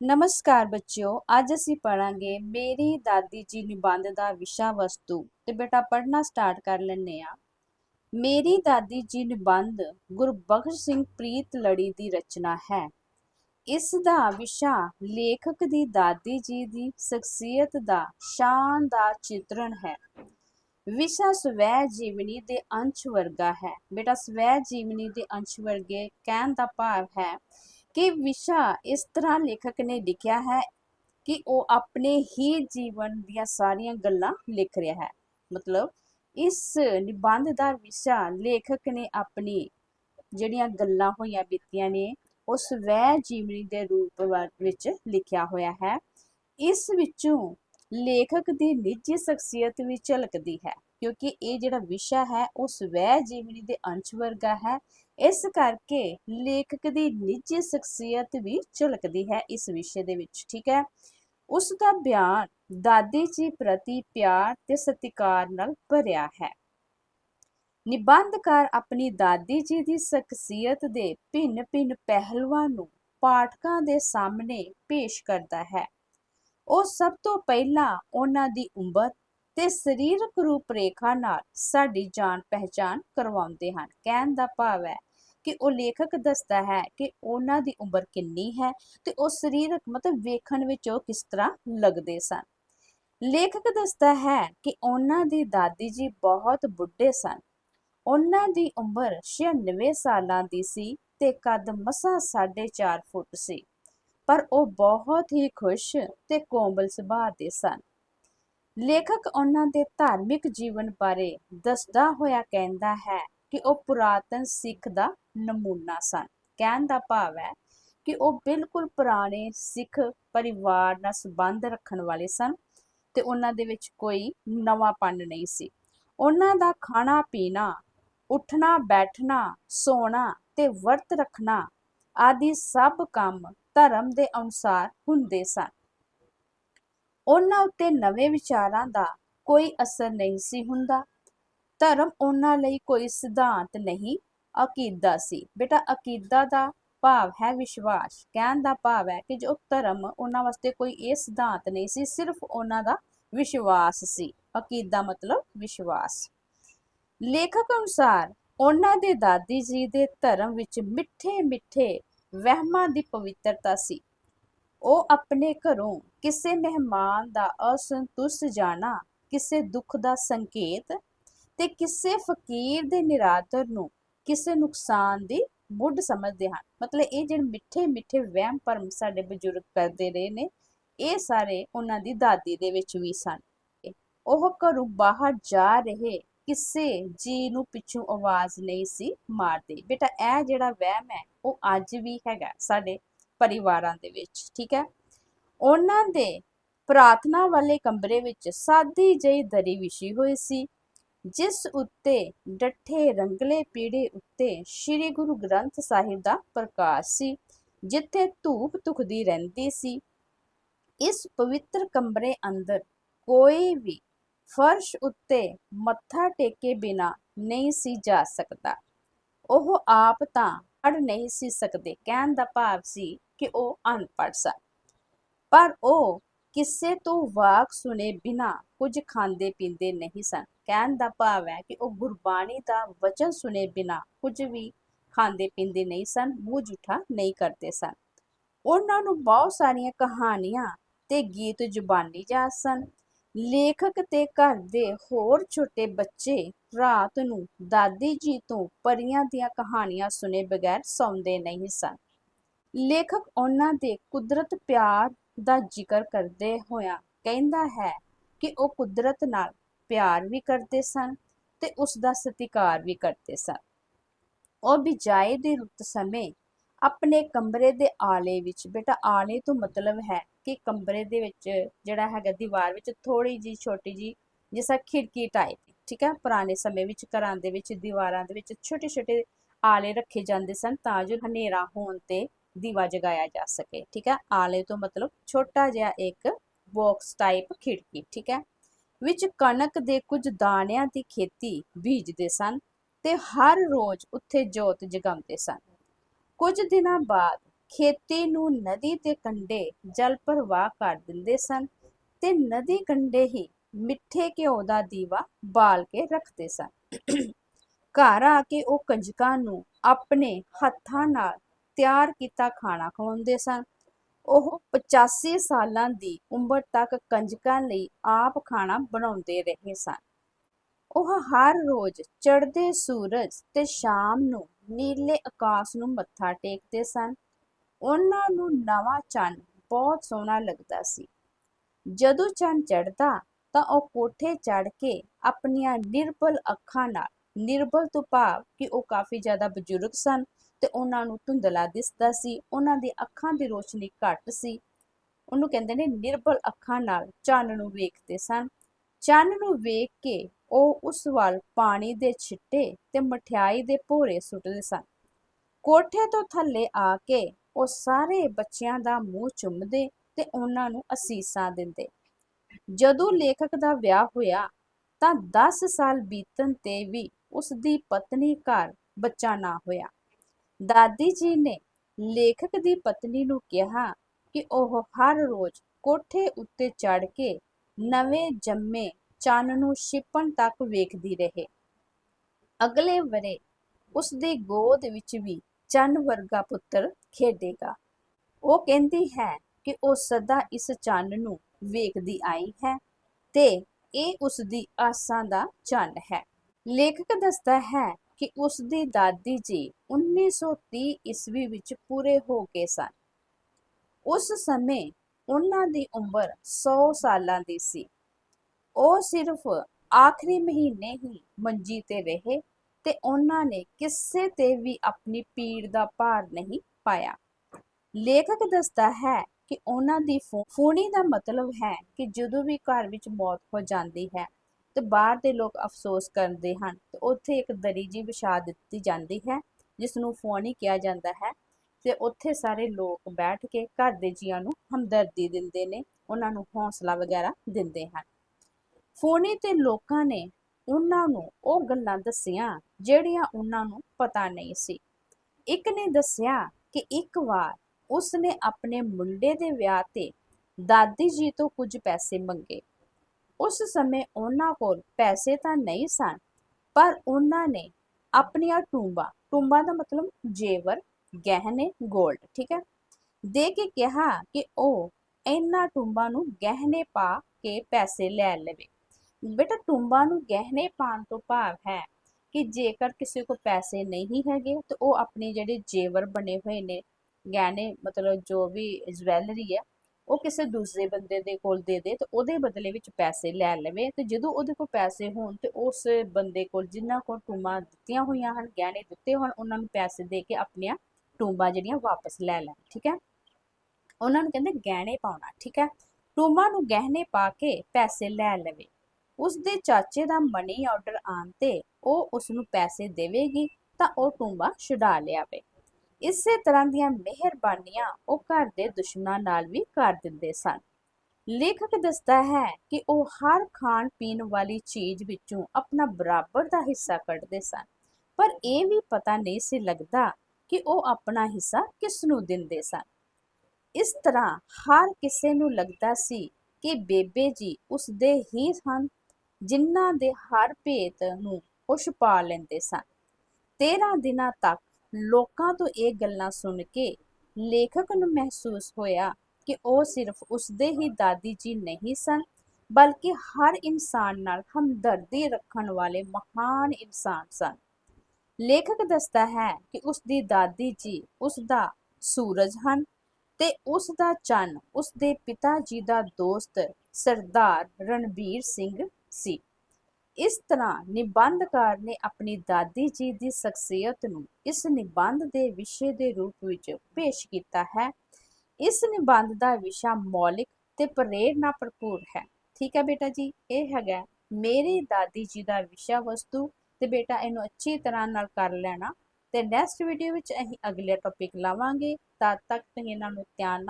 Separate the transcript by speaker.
Speaker 1: ਨਮਸਕਾਰ ਬੱਚਿਓ, ਅੱਜ ਅਸੀਂ ਪੜਾਂਗੇ ਮੇਰੀ ਦਾਦੀ ਜੀ ਨਿਬੰਧ ਦਾ ਵਿਸ਼ਾ ਵਸਤੂ ਤੇ ਬੇਟਾ ਪੜ੍ਹਨਾ ਸਟਾਰਟ ਕਰ ਲੈਂਦੇ ਆ ਮੇਰੀ ਦਾਦੀ ਜੀ ਨਿਬੰਧ ਗੁਰਬਖਸ਼ ਸਿੰਘ ਪ੍ਰੀਤ ਲੜੀ ਦੀ ਰਚਨਾ ਹੈ। ਇਸ ਦਾ ਵਿਸ਼ਾ ਲੇਖਕ ਦੀ ਦਾਦੀ ਜੀ ਦੀ ਸ਼ਖਸੀਅਤ ਦਾ ਸ਼ਾਨਦਾਰ ਚਿਤਰਣ ਹੈ। ਵਿਸ਼ਾ ਸਵੈ ਜੀਵਨੀ ਦੇ ਅੰਸ਼ ਵਰਗਾ ਹੈ। ਬੇਟਾ ਸਵੈ ਜੀਵਨੀ ਦੇ ਅੰਸ਼ ਵਰਗੇ ਕਹਿਣ ਦਾ ਭਾਵ ਹੈ ਕਿ ਵਿਸ਼ਾ ਇਸ ਤਰ੍ਹਾਂ ਲੇਖਕ ਨੇ ਲਿਖਿਆ ਹੈ ਕਿ ਉਹ ਆਪਣੇ ਹੀ ਜੀਵਨ ਦੀਆਂ ਸਾਰੀਆਂ ਗੱਲਾਂ ਲਿਖ ਰਿਹਾ ਹੈ। ਮਤਲਬ ਇਸ ਨਿਬੰਧ ਦਾ ਵਿਸ਼ਾ ਲੇਖਕ ਨੇ ਆਪਣੀ ਜਿਹੜੀਆਂ ਗੱਲਾਂ ਹੋਈਆਂ ਬੀਤੀਆਂ ਨੇ ਉਹ ਸਵੈ ਜੀਵਨੀ ਦੇ ਰੂਪ ਵਿੱਚ ਲਿਖਿਆ ਹੋਇਆ ਹੈ। ਇਸ ਵਿੱਚੋਂ ਲੇਖਕ ਦੀ ਨਿੱਜੀ ਸ਼ਖਸੀਅਤ ਵੀ ਝਲਕਦੀ ਹੈ। ਕਿਉਂਕਿ ਇਹ ਜਿਹੜਾ ਵਿਸ਼ਾ ਹੈ, ਉਹ ਸਵੈ ਜੀਵਨੀ ਦੇ ਅੰਸ਼ ਵਰਗਾ ਹੈ। ਇਸ ਕਰਕੇ ਲੇਖਕ ਦੀ ਨਿੱਜੀ ਸ਼ਖਸੀਅਤ ਵੀ ਝਲਕਦੀ ਹੈ ਇਸ ਵਿਸ਼ੇ ਦੇ ਵਿੱਚ, ਠੀਕ ਹੈ? ਉਸ ਦਾ ਬਿਆਨ ਦਾਦੀ ਜੀ ਪ੍ਰਤੀ ਪਿਆਰ ਤੇ ਸਤਿਕਾਰ ਨਾਲ ਭਰਿਆ ਹੈ। ਨਿਬੰਧਕਾਰ ਆਪਣੀ ਦਾਦੀ ਜੀ ਦੀ ਸ਼ਖਸੀਅਤ ਦੇ ਭਿੰਨ-ਭਿੰਨ ਪਹਿਲੂਆਂ ਨੂੰ ਪਾਠਕਾਂ ਦੇ ਸਾਹਮਣੇ ਪੇਸ਼ ਕਰਦਾ ਹੈ। ਉਹ ਸਭ ਤੋਂ ਪਹਿਲਾਂ ਉਹਨਾਂ ਦੀ ਉਮਰ ਤੇ ਸਰੀਰਕ ਰੂਪ ਰੇਖਾ ਨਾਲ ਸਾਡੀ ਜਾਣ ਪਹਿਚਾਣ ਕਰਵਾਉਂਦੇ ਹਨ। ਕਹਿਣ ਦਾ ਭਾਵ ਹੈ ਕਿ ਉਹ ਲੇਖਕ ਦੱਸਦਾ ਹੈ ਕਿ ਉਹਨਾਂ ਦੀ ਉਮਰ ਕਿੰਨੀ ਹੈ ਤੇ ਉਹ ਸਰੀਰਕ ਮਤਲਬ ਵੇਖਣ ਵਿੱਚ ਉਹ ਕਿਸ ਤਰ੍ਹਾਂ ਲੱਗਦੇ ਸਨ। ਲੇਖਕ ਦੱਸਦਾ ਹੈ ਕਿ ਉਹਨਾਂ ਦੀ ਦਾਦੀ ਜੀ ਬਹੁਤ ਬੁੱਢੇ ਸਨ। ਉਹਨਾਂ ਦੀ ਉਮਰ 96 ਸਾਲਾਂ ਦੀ ਸੀ ਤੇ ਕੱਦ ਮਸਾਂ 4.5 ਫੁੱਟ ਸੀ। ਪਰ ਉਹ ਬਹੁਤ ਹੀ ਖੁਸ਼ ਤੇ ਕੋਮਲ ਸੁਭਾਅ ਦੇ ਸਨ। ਲੇਖਕ ਉਹਨਾਂ ਦੇ ਧਾਰਮਿਕ ਜੀਵਨ ਬਾਰੇ ਦੱਸਦਾ ਹੋਇਆ ਕਹਿੰਦਾ ਹੈ ਕਿ ਉਹ ਪੁਰਾਤਨ ਸਿੱਖ ਦਾ ਨਮੂਨਾ ਸਨ। ਕਹਿਣ ਦਾ ਭਾਵ ਹੈ ਕਿ ਉਹ ਬਿਲਕੁਲ ਪੁਰਾਣੇ ਸਿੱਖ ਪਰਿਵਾਰ ਨਾਲ ਸੰਬੰਧ ਰੱਖਣ ਵਾਲੇ ਸਨ ਤੇ ਉਹਨਾਂ ਦੇ ਵਿੱਚ ਕੋਈ ਨਵਾਂਪਨ ਨਹੀਂ ਸੀ। ਉਹਨਾਂ ਦਾ ਖਾਣਾ ਪੀਣਾ, ਉੱਠਣਾ, ਬੈਠਣਾ, ਸੌਣਾ ਤੇ ਵਰਤ ਰੱਖਣਾ ਆਦਿ ਸਭ ਕੰਮ ਧਰਮ ਦੇ ਅਨੁਸਾਰ ਹੁੰਦੇ ਸਨ। ਉਹਨਾਂ ਉੱਤੇ ਨਵੇਂ ਵਿਚਾਰਾਂ ਦਾ ਕੋਈ ਅਸਰ ਨਹੀਂ ਸੀ ਹੁੰਦਾ। ਧਰਮ ਉਹਨਾਂ ਲਈ ਕੋਈ ਸਿਧਾਂਤ ਨਹੀਂ, ਅਕੀਦਾ ਸੀ। ਬੇਟਾ, ਅਕੀਦਾ ਦਾ ਭਾਵ ਹੈ ਵਿਸ਼ਵਾਸ। ਕਹਿਣ ਦਾ ਭਾਵ ਹੈ ਕਿ ਜੋ ਧਰਮ ਉਹਨਾਂ ਵਾਸਤੇ ਕੋਈ ਇਹ ਸਿਧਾਂਤ ਨਹੀਂ ਸੀ, ਸਿਰਫ ਉਹਨਾਂ ਦਾ ਵਿਸ਼ਵਾਸ ਸੀ। ਅਕੀਦਾ ਮਤਲਬ ਵਿਸ਼ਵਾਸ। ਲੇਖਕ ਅਨੁਸਾਰ ਉਹਨਾਂ ਦੇ ਦਾਦੀ ਜੀ ਦੇ ਧਰਮ ਵਿੱਚ ਮਿੱਠੇ ਮਿੱਠੇ ਵਹਿਮਾਂ ਦੀ ਪਵਿੱਤਰਤਾ ਸੀ। ਉਹ ਆਪਣੇ ਘਰੋਂ ਕਿਸੇ ਮਹਿਮਾਨ ਦਾ ਅਸੰਤੁਸ਼ਟ ਜਾਣਾ, ਕਿਸੇ ਦੁੱਖ ਦਾ ਸੰਕੇਤ ਤੇ ਕਿਸੇ ਫਕੀਰ ਦੇ ਨਿਰਾਦਰ ਨੂੰ ਕਿਸੇ ਨੁਕਸਾਨ ਦੀ ਮੁੱਢ ਸਮਝਦੇ ਹਨ। ਮਤਲਬ ਇਹ ਜਿਹੜੇ ਮਿੱਠੇ ਮਿੱਠੇ ਵਹਿਮ ਭਰਮ ਸਾਡੇ ਬਜ਼ੁਰਗ ਕਰਦੇ ਰਹੇ ਨੇ, ਇਹ ਸਾਰੇ ਉਹਨਾਂ ਦੀ ਦਾਦੀ ਦੇ ਵਿੱਚ ਵੀ ਸਨ। ਉਹ ਘਰੋਂ ਬਾਹਰ ਜਾ ਰਹੇ ਕਿਸੇ ਜੀ ਨੂੰ ਪਿੱਛੋਂ ਆਵਾਜ਼ ਨਹੀਂ ਸੀ ਮਾਰਦੇ। ਬੇਟਾ, ਇਹ ਜਿਹੜਾ ਵਹਿਮ ਹੈ, ਉਹ ਅੱਜ ਵੀ ਹੈਗਾ। ਸਾਡੇ ਪਰਿਵਾਰਾਂ ਦੇ ਵਿੱਚ, ਠੀਕ ਹੈ? ਉਹਨਾਂ ਦੇ ਪ੍ਰਾਰਥਨਾ ਵਾਲੇ ਕਮਰੇ ਵਿੱਚ ਸਾਦੀ ਜਿਹੀ ਦਰੀ ਵਿਛੀ ਹੋਈ ਸੀ, ਜਿਸ ਉੱਤੇ ਡੱਠੇ ਰੰਗਲੇ ਪੀੜੇ ਉੱਤੇ ਸ੍ਰੀ ਗੁਰੂ ਗ੍ਰੰਥ ਸਾਹਿਬ ਦਾ ਪ੍ਰਕਾਸ਼ ਸੀ, ਜਿੱਥੇ ਧੂਪ ਤੁਖਦੀ ਰਹਿੰਦੀ ਸੀ। ਇਸ ਪਵਿੱਤਰ ਕਮਰੇ ਅੰਦਰ ਕੋਈ ਵੀ ਫਰਸ਼ ਉੱਤੇ ਮੱਥਾ ਟੇਕੇ ਬਿਨਾ ਨਹੀਂ ਸੀ ਜਾ ਸਕਦਾ। ਉਹ ਆਪ ਤਾਂ ਪੜ੍ਹ ਨਹੀਂ ਸੀ ਸਕਦੇ। ਕਹਿਣ ਦਾ ਭਾਵ ਸੀ ਕਿ ਉਹ ਅਨਪੜ੍ਹ ਸਨ। ਪਰ ਉਹ ਕਿਸੇ ਤੋਂ ਵਾਕ ਸੁਨੇ ਬਿਨਾ ਕੁਝ ਖਾਂਦੇ ਪੀਂਦੇ ਨਹੀਂ ਸਨ। ਕਹਿਣ ਦਾ ਭਾਵ ਹੈ ਕਿ ਉਹ ਗੁਰਬਾਣੀ ਦਾ ਵਚਨ ਸੁਨੇ ਬਿਨਾ ਕੁਝ ਵੀ ਖਾਂਦੇ ਪੀਂਦੇ ਨਹੀਂ ਸਨ, ਮੂੰਹ ਜੂਠਾ ਨਹੀਂ ਕਰਦੇ ਸਨ। ਉਹਨਾਂ ਨੂੰ ਬਹੁਤ ਸਾਰੀਆਂ ਕਹਾਣੀਆਂ ਤੇ ਗੀਤ ਜ਼ੁਬਾਨੀ ਜਾ ਸਨ। ਲੇਖਕ ਤੇ ਘਰ ਦੇ ਹੋਰ ਛੋਟੇ ਬੱਚੇ ਰਾਤ ਨੂੰ ਦਾਦੀ ਜੀ ਤੋਂ ਪਰੀਆਂ ਦੀਆਂ ਕਹਾਣੀਆਂ ਸੁਨੇ ਬਗੈਰ ਸੌਂਦੇ ਨਹੀਂ ਸਨ। ਲੇਖਕ ਉਹਨਾਂ ਦੇ ਕੁਦਰਤ ਪਿਆਰ ਦਾ ਜ਼ਿਕਰ ਕਰਦੇ ਹੋਇਆ ਕਹਿੰਦਾ ਹੈ ਕਿ ਉਹ ਕੁਦਰਤ ਨਾਲ ਪਿਆਰ ਵੀ ਕਰਦੇ ਸਨ ਤੇ ਉਸ ਦਾ ਸਤਿਕਾਰ ਵੀ ਕਰਦੇ ਸਨ। ਉਹ ਬਿਜਾਈ ਦੀ ਰੁੱਤ ਸਮੇਂ ਆਪਣੇ ਕਮਰੇ ਦੇ ਆਲੇ ਵਿੱਚ, ਬੇਟਾ ਆਲੇ ਤੋਂ ਮਤਲਬ ਹੈ ਕਿ ਕਮਰੇ ਦੇ ਵਿੱਚ ਜਿਹੜਾ ਹੈਗਾ ਦੀਵਾਰ ਵਿੱਚ ਥੋੜੀ ਜੀ ਛੋਟੀ ਜੀ ਜਿਸਾ ਖਿੜਕੀ ਟਾਈਪ ਠੀਕ ਹੈ? ਪੁਰਾਣੇ ਸਮੇਂ ਵਿੱਚ ਘਰਾਂ ਦੇ ਵਿੱਚ ਦੀਵਾਰਾਂ ਦੇ ਵਿੱਚ ਛੋਟੇ ਛੋਟੇ ਆਲੇ ਰੱਖੇ ਜਾਂਦੇ ਸਨ ਤਾਂ ਜੋ ਹਨੇਰਾ ਹੋਣ ਤੇ ਦੀਵਾ ਜਗਾਇਆ ਜਾ ਸਕੇ, ਠੀਕ ਹੈ? ਆਲੇ ਤੋਂ ਮਤਲਬ ਛੋਟਾ ਜਿਹਾ ਇੱਕ ਬਾਕਸ ਟਾਈਪ ਖਿੜਕੀ, ਠੀਕ ਹੈ? ਵਿੱਚ ਕਣਕ ਦੇ ਕੁਝ ਦਾਣਿਆਂ ਦੀ ਖੇਤੀ ਬੀਜਦੇ ਸਨ ਤੇ ਹਰ ਰੋਜ਼ ਉੱਥੇ ਜੋਤ ਜਗਾਉਂਦੇ ਸਨ। ਕੁਝ ਦਿਨਾਂ ਬਾਅਦ ਖੇਤੀ ਨੂੰ ਨਦੀ ਦੇ ਕੰਢੇ ਜਲ ਪ੍ਰਵਾਹ ਕਰ ਦਿੰਦੇ ਸਨ ਤੇ ਨਦੀ ਕੰਢੇ ਹੀ ਮਿੱਠੇ ਘਿਓ ਦਾ ਦੀਵਾ ਬਾਲ ਕੇ ਰੱਖਦੇ ਸਨ। ਘਰ ਆ ਕੇ ਉਹ ਕੰਜਕਾਂ ਨੂੰ ਆਪਣੇ ਹੱਥਾਂ ਨਾਲ ਤਿਆਰ ਕੀਤਾ ਖਾਣਾ ਖਵਾਉਂਦੇ ਸਨ। ਉਹ 85 ਸਾਲਾਂ ਦੀ ਉਮਰ ਤੱਕ ਕੰਜਕਾਂ ਲਈ ਆਪ ਖਾਣਾ ਬਣਾਉਂਦੇ ਰਹੇ ਸਨ। ਉਹ ਹਰ ਰੋਜ਼ ਚੜ੍ਹਦੇ ਸੂਰਜ ਤੇ ਸ਼ਾਮ ਨੂੰ ਨੀਲੇ ਆਕਾਸ਼ ਨੂੰ ਮੱਥਾ ਟੇਕਦੇ ਸਨ। ਉਹਨਾਂ ਨੂੰ ਨਵਾਂ ਚੰਨ ਬਹੁਤ ਸੋਹਣਾ ਲੱਗਦਾ ਸੀ। ਜਦੋਂ ਚੰਨ ਚੜਦਾ ਤਾਂ ਉਹ ਕੋਠੇ ਚੜ੍ਹ ਕੇ ਆਪਣੀਆਂ ਨਿਰਬਲ ਅੱਖਾਂ ਨਾਲ, ਨਿਰਬਲ ਤੋਂ ਭਾਵ ਕਿ ਉਹ ਕਾਫੀ ਜ਼ਿਆਦਾ ਬਜ਼ੁਰਗ ਸਨ ਤੇ ਉਹਨਾਂ ਨੂੰ ਧੁੰਦਲਾ ਦਿਸਦਾ ਸੀ, ਉਹਨਾਂ ਦੀ ਅੱਖਾਂ ਦੀ ਰੋਸ਼ਨੀ ਘੱਟ ਸੀ। ਉਹਨੂੰ ਕਹਿੰਦੇ ਨੇ ਨਿਰਬਲ ਅੱਖਾਂ ਨਾਲ ਚੰਨ ਨੂੰ ਵੇਖਦੇ ਸਨ। ਚੰਨ ਨੂੰ ਵੇਖ ਕੇ ਉਹ ਉਸ ਵੱਲ ਪਾਣੀ ਦੇ ਛਿੱਟੇ ਤੇ ਮਠਿਆਈ ਦੇ ਭੋਰੇ ਸੁੱਟਦੇ ਸਨ। ਕੋਠੇ ਤੋਂ ਥੱਲੇ ਆ ਕੇ ਉਹ ਸਾਰੇ ਬੱਚਿਆਂ ਦਾ ਮੂੰਹ ਚੁੰਮਦੇ ਤੇ ਉਹਨਾਂ ਨੂੰ ਅਸੀਸਾਂ ਦਿੰਦੇ। ਜਦੋਂ ਲੇਖਕ ਦਾ ਵਿਆਹ ਹੋਇਆ ਤਾਂ 10 ਸਾਲ ਬੀਤਣ ਤੇ ਵੀ ਉਸ ਦੀ ਪਤਨੀ ਘਰ ਬੱਚਾ ਨਾ ਹੋਇਆ। ਦਾਦੀ ਜੀ ਨੇ ਲੇਖਕ ਦੀ ਪਤਨੀ ਨੂੰ ਕਿਹਾ ਕਿ ਉਹ ਹਰ ਰੋਜ਼ ਕੋਠੇ ਉੱਤੇ ਚੜ੍ਹ ਕੇ ਨਵੇਂ ਜੰਮੇ ਚੰਨ ਨੂੰ ਛਿਪਣ ਤੱਕ ਵੇਖਦੀ ਰਹੇ। ਅਗਲੇ ਵਰੇ ਉਸ ਦੀ ਗੋਦ ਵਿੱਚ ਵੀ ਚੰਨ ਵਰਗਾ ਪੁੱਤਰ ਖੇਡੇਗਾ। ਉਹ ਕਹਿੰਦੀ ਹੈ ਕਿ ਉਹ ਸਦਾ ਇਸ ਚੰਨ ਨੂੰ ਵੇਖਦੀ ਆਈ ਹੈ ਤੇ ਇਹ ਉਸ ਦੀ ਆਸਾਂ ਦਾ ਚੰਨ ਹੈ। ਲੇਖਕ ਦੱਸਦਾ ਹੈ ਕਿ ਉਸ ਦੀ ਦਾਦੀ ਜੀ 1930 ਈਸਵੀ ਵਿੱਚ ਪੂਰੇ ਹੋ ਗਏ ਸਨ। ਉਸ ਸਮੇਂ ਉਹਨਾਂ ਦੀ ਉਮਰ 100 ਸਾਲਾਂ ਦੀ ਸੀ। ਉਹ ਸਿਰਫ ਆਖਰੀ ਮਹੀਨੇ ਹੀ ਮੰਜੀ ਤੇ ਰਹੇ ਤੇ ਉਹਨਾਂ ਨੇ ਕਿਸੇ ਤੇ ਵੀ ਆਪਣੀ ਪੀੜ ਦਾ ਭਾਰ ਨਹੀਂ ਪਾਇਆ। ਲੇਖਕ ਦੱਸਦਾ ਹੈ ਕਿ ਉਹਨਾਂ ਦੀ ਫੂ- ਫੂਣੀ ਦਾ ਮਤਲਬ ਹੈ ਕਿ ਜਦੋਂ ਵੀ ਘਰ ਵਿੱਚ ਮੌਤ ਹੋ ਜਾਂਦੀ ਹੈ ਤੇ ਬਾਹਰ ਦੇ ਲੋਕ ਅਫਸੋਸ ਕਰਦੇ ਹਨ ਤੇ ਉੱਥੇ ਇੱਕ ਦਰੀ ਜੀ ਵਿਛਾ ਦਿੱਤੀ ਜਾਂਦੀ ਹੈ ਜਿਸ ਨੂੰ ਫੋਣੀ ਕਿਹਾ ਜਾਂਦਾ ਹੈ ਤੇ ਉੱਥੇ ਸਾਰੇ ਲੋਕ ਬੈਠ ਕੇ ਘਰ ਦੇ ਜੀਆਂ ਨੂੰ ਹਮਦਰਦੀ ਦਿੰਦੇ ਨੇ, ਉਹਨਾਂ ਨੂੰ ਹੌਸਲਾ ਵਗੈਰਾ ਦਿੰਦੇ ਹਨ। ਫੋਨੀ ਤੇ ਲੋਕਾਂ ਨੇ ਉਹਨਾਂ ਨੂੰ ਉਹ ਗੱਲਾਂ ਦੱਸੀਆਂ ਜਿਹੜੀਆਂ ਉਹਨਾਂ ਨੂੰ ਪਤਾ ਨਹੀਂ ਸੀ। ਇੱਕ ਨੇ ਦੱਸਿਆ ਕਿ ਇੱਕ ਵਾਰ ਉਸਨੇ ਆਪਣੇ ਮੁੰਡੇ ਦੇ ਵਿਆਹ ਤੇ ਦਾਦੀ ਜੀ ਤੋਂ ਕੁਝ ਪੈਸੇ ਮੰਗੇ। ਉਸ ਸਮੇਂ ਉਹਨਾਂ ਕੋਲ ਪੈਸੇ ਤਾਂ ਨਹੀਂ ਸਨ, ਪਰ ਉਹਨਾਂ ਨੇ ਆਪਣੀਆਂ ਟੂੰਬਾਂ ਟੂੰਬਾਂ ਦਾ ਮਤਲਬ ਜੇਵਰ, ਗਹਿਣੇ 골ਡ ਠੀਕ ਹੈ, ਦੇ ਕੇ ਕਿਹਾ ਕਿ ਉਹ ਇਹਨਾਂ ਟੂੰਬਾਂ ਨੂੰ ਗਹਿਣੇ ਪਾ ਕੇ ਪੈਸੇ ਲੈ ਲਵੇ। ਬੇਟਾ, ਟੂੰਬਾਂ ਨੂੰ ਗਹਿਣੇ ਪਾਉਣ ਤੋਂ ਭਾਵ ਹੈ ਕਿ ਜੇਕਰ ਕਿਸੇ ਕੋਲ ਪੈਸੇ ਨਹੀਂ ਹੈਗੇ, ਤਾਂ ਉਹ ਆਪਣੇ ਜਿਹੜੇ ਜੇਵਰ ਬਣੇ ਹੋਏ ਨੇ, ਗਹਿਣੇ, ਮਤਲਬ ਜੋ ਵੀ ਜਵੈਲਰੀ ਹੈ, ਉਹ ਕਿਸੇ ਦੂਸਰੇ ਬੰਦੇ ਦੇ ਕੋਲ ਦੇ ਦੇ, ਤੇ ਉਹਦੇ ਬਦਲੇ ਵਿੱਚ ਪੈਸੇ ਲੈ ਲਵੇ। ਤੇ ਜਦੋਂ ਉਹਦੇ ਕੋਲ ਪੈਸੇ ਹੋਣ, ਤੇ ਉਸ ਬੰਦੇ ਕੋਲ ਜਿਨ੍ਹਾਂ ਕੋਲ ਟੂੰਬਾਂ ਦਿੱਤੀਆਂ ਹੋਈਆਂ ਹਨ, ਗਹਿਣੇ ਦਿੱਤੇ ਹੋਣ, ਉਹਨਾਂ ਨੂੰ ਪੈਸੇ ਦੇ ਕੇ ਆਪਣੀਆਂ ਟੂੰਬਾਂ ਜਿਹੜੀਆਂ ਵਾਪਸ ਲੈ ਲੈਣ, ਠੀਕ ਹੈ? ਉਹਨਾਂ ਨੂੰ ਕਹਿੰਦੇ ਗਹਿਣੇ ਪਾਉਣਾ, ਠੀਕ ਹੈ? ਟੂੰਬਾਂ ਨੂੰ ਗਹਿਣੇ ਪਾ ਕੇ ਪੈਸੇ ਲੈ ਲਵੇ। ਉਸ ਦੇ ਚਾਚੇ ਦਾ ਮਨੀ ਆਰਡਰ ਆਉਣ ਤੇ ਉਹ ਉਸ ਨੂੰ ਪੈਸੇ ਦੇਵੇਗੀ ਤਾਂ ਉਹ ਟੂੰਬਾਂ ਛੁਡਾ ਲਿਆਵੇ। ਇਸੇ ਤਰ੍ਹਾਂ ਦੀਆਂ ਮਿਹਰਬਾਨੀਆਂ ਉਹ ਘਰ ਦੇ ਦੁਸ਼ਮਣਾਂ ਨਾਲ ਵੀ ਕਰ ਦਿੰਦੇ ਸਨ। ਲੇਖਕ ਦੱਸਦਾ ਹੈ ਕਿ ਉਹ ਹਰ ਖਾਣ ਪੀਣ ਵਾਲੀ ਚੀਜ਼ ਵਿੱਚੋਂ ਆਪਣਾ ਬਰਾਬਰ ਦਾ ਹਿੱਸਾ ਕੱਢਦੇ ਸਨ। ਪਰ ਇਹ ਵੀ ਪਤਾ ਨਹੀਂ ਸੀ ਲੱਗਦਾ ਕਿ ਉਹ ਆਪਣਾ ਹਿੱਸਾ ਕਿਸ ਨੂੰ ਦਿੰਦੇ ਸਨ। ਇਸ ਤਰ੍ਹਾਂ ਹਰ ਕਿਸੇ ਨੂੰ ਲੱਗਦਾ ਸੀ ਕਿ ਬੇਬੇ ਜੀ ਉਸ ਦੇ ਹੀ ਹਨ, ਜਿਨ੍ਹਾਂ ਦੇ ਹਰ ਭੇਤ ਨੂੰ ਉਹ ਛੁਪਾ ਲੈਂਦੇ ਸਨ। 13 ਦਿਨਾਂ ਤੱਕ ਲੋਕਾਂ ਤੋਂ ਇਹ ਗੱਲਾਂ ਸੁਣ ਕੇ ਲੇਖਕ ਨੂੰ ਮਹਿਸੂਸ ਹੋਇਆ ਕਿ ਉਹ ਸਿਰਫ ਉਸਦੇ ਹੀ ਦਾਦੀ ਜੀ ਨਹੀਂ ਸਨ, ਬਲਕਿ ਹਰ ਇਨਸਾਨ ਨਾਲ ਹਮਦਰਦੀ ਰੱਖਣ ਵਾਲੇ ਮਹਾਨ ਇਨਸਾਨ ਸਨ। ਲੇਖਕ ਦੱਸਦਾ ਹੈ ਕਿ ਉਸ ਦੀ ਦਾਦੀ ਜੀ ਉਸ ਦਾ ਸੂਰਜ ਹਨ ਤੇ ਉਸ ਦਾ ਚੰਨ ਉਸ ਦੇ ਪਿਤਾ ਜੀ ਦਾ ਦੋਸਤ ਸਰਦਾਰ ਰਣਬੀਰ ਸਿੰਘ ਸੀ। ਇਸ ਤਰ੍ਹਾਂ ਨਿਬੰਧਕਾਰ ਨੇ ਆਪਣੀ ਦਾਦੀ ਜੀ ਦੀ ਸ਼ਖਸੀਅਤ ਨੂੰ ਇਸ ਨਿਬੰਧ ਦੇ ਵਿਸ਼ੇ ਦੇ ਰੂਪ ਵਿੱਚ ਪੇਸ਼ ਕੀਤਾ ਹੈ। ਇਸ ਨਿਬੰਧ ਦਾ ਵਿਸ਼ਾ ਮੌਲਿਕ ਤੇ ਪ੍ਰੇਰਨਾ ਭਰਪੂਰ ਹੈ। ਠੀਕ ਹੈ ਬੇਟਾ ਜੀ, ਇਹ ਹੈਗਾ ਮੇਰੀ ਦਾਦੀ ਜੀ ਦਾ ਵਿਸ਼ਾ ਵਸਤੂ ਤੇ ਬੇਟਾ ਇਹਨੂੰ ਅੱਛੀ ਤਰ੍ਹਾਂ ਨਾਲ ਕਰ ਲੈਣਾ ਤੇ ਨੈਕਸਟ ਵੀਡੀਓ ਵਿੱਚ ਅਸੀਂ ਅਗਲੇ ਟੌਪਿਕ ਲਾਵਾਂਗੇ। ਤਦ ਤੱਕ ਤੁਸੀਂ ਇਹਨਾਂ ਨੂੰ ਧਿਆਨ ਨਾਲ